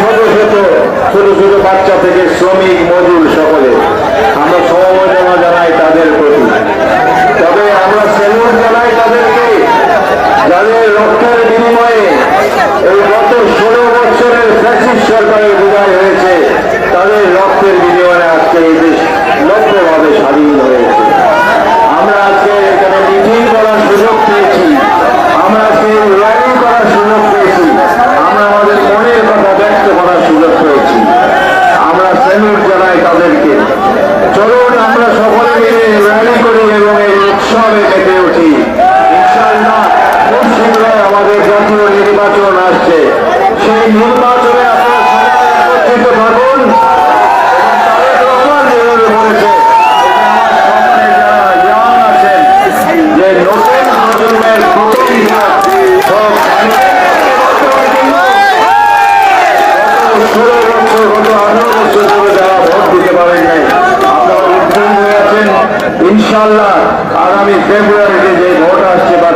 শত ছোট ছোট বাচ্চা থেকে শ্রমিক, মজুর সকলে। আমরা সমবেদনা জানাই তাদের প্রতি। তবে আমরা সেলুট জানাই তাদেরকে, যাদের রক্তের বিনিময়ে এই গত জানাই তাদেরকে। চলুন, আমরা সকলে মিলে র্যালি করি এবং এই উৎসবে মেতে উঠি। আমাদের জাতীয় নির্বাচন আসছে। সেই নির্বাচনে আপনারা ইনশাল্লাহ আগামী ফেব্রুয়ারিতে যে ভোট আসছে বা